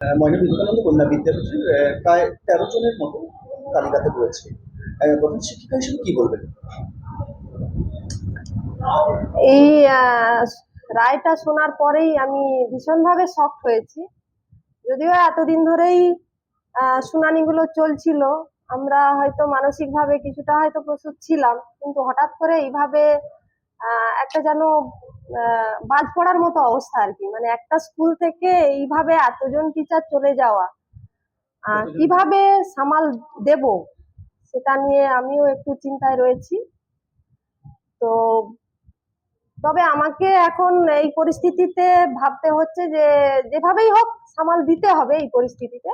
ময়না বিবেকানন্দ কন্যা বিদ্যাপীঠের প্রায় তেরো জনের মতো তালিকাতে রয়েছে। প্রধান শিক্ষিকা হিসেবে কি বলবেন? এই রায়টা শোনার পরেই আমি ভীষণভাবে শক হয়েছি। যদিও এতদিন ধরেই শুনানিগুলো চলছিল, আমরা হয়তো মানসিকভাবে কিছুটা হয়তো প্রস্তুত ছিলাম, কিন্তু হঠাৎ করে এইভাবে একটা যেন বাজ পড়ার মতো অবস্থা আর কি। মানে একটা স্কুল থেকে এইভাবে এতজন টিচার চলে যাওয়া আহ, কীভাবে সামাল দেব সেটা নিয়ে আমিও একটু চিন্তায় রয়েছি। তো তবে আমাকে এখন এই পরিস্থিতিতে ভাবতে হচ্ছে যে যেভাবেই হোক সামাল দিতে হবে এই পরিস্থিতিতে।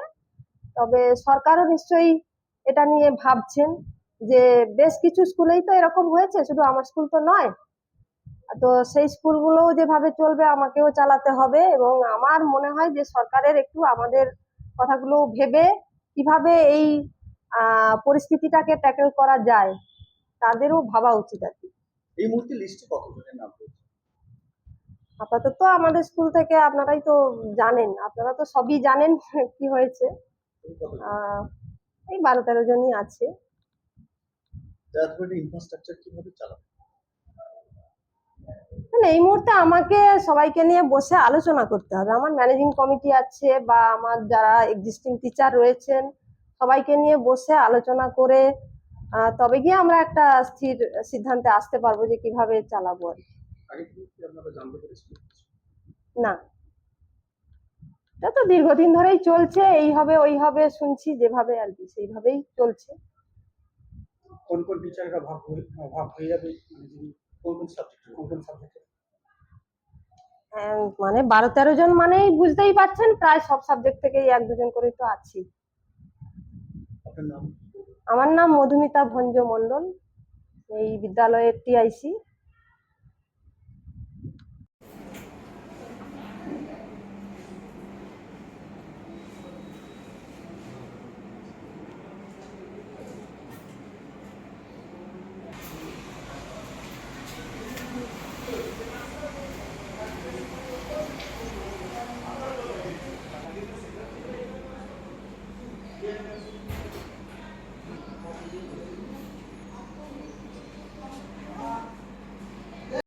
তবে সরকারও নিশ্চয়ই এটা নিয়ে ভাবছেন যে বেশ কিছু স্কুলেই তো এরকম হয়েছে শুধু আমার স্কুল তো নয় তো সেই স্কুলগুলোও যেভাবে চলবে আমাকেও চালাতে হবে এবং আমার মনে হয় যে সরকারের একটু আমাদের কথাগুলো ভেবে কীভাবে এই পরিস্থিতিটাকে ট্যাকেল করা যায় তাদেরও ভাবা উচিত আর কি। এই মুহূর্তে লিস্টে কতজনের নাম আপাতত আমাদের স্কুল থেকে আপনারাই তো জানেন আপনারা তো সবই জানেন কি হয়েছে। এই বারো তেরো জনই আছে। ইনফ্রাস্ট্রাকচার কীভাবে চালাবে? এই মুহূর্তে আমাকে সবাইকে নিয়ে বসে আলোচনা করতে হবে। আমার ম্যানেজিং কমিটি আছে বা আমার যারা এক্সিস্টিং টিচার রয়েছেন সবাইকে নিয়ে বসে আলোচনা করে তবে গিয়ে আমরা একটা স্থির সিদ্ধান্তে আসতে পারব যে কীভাবে চালাবো না। এটা তো দীর্ঘদিন ধরেই চলছে এই হবে ওই হবে শুনছি যেভাবে আর কি সেইভাবেই চলছে। কোন কোন টিচাররা ভাগ হয়ে হয়ে যাবে? মানে কোন কোন সাবজেক্ট কোন কোন সাবজেক্টে মানে বারো তেরো জন মানেই বুঝতেই পারছেন প্রায় সব সাবজেক্ট থেকেই এক দুজন করে তো আছি। আমার নাম মধুমিতা ভঞ্জ মণ্ডল এই বিদ্যালয়ের TIC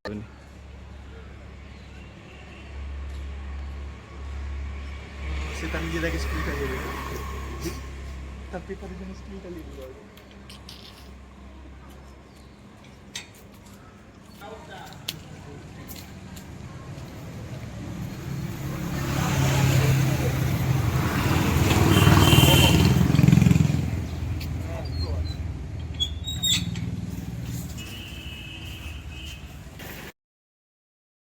Saya tak lagi sekali kali. Tapi pada jenis sekali kali dulu.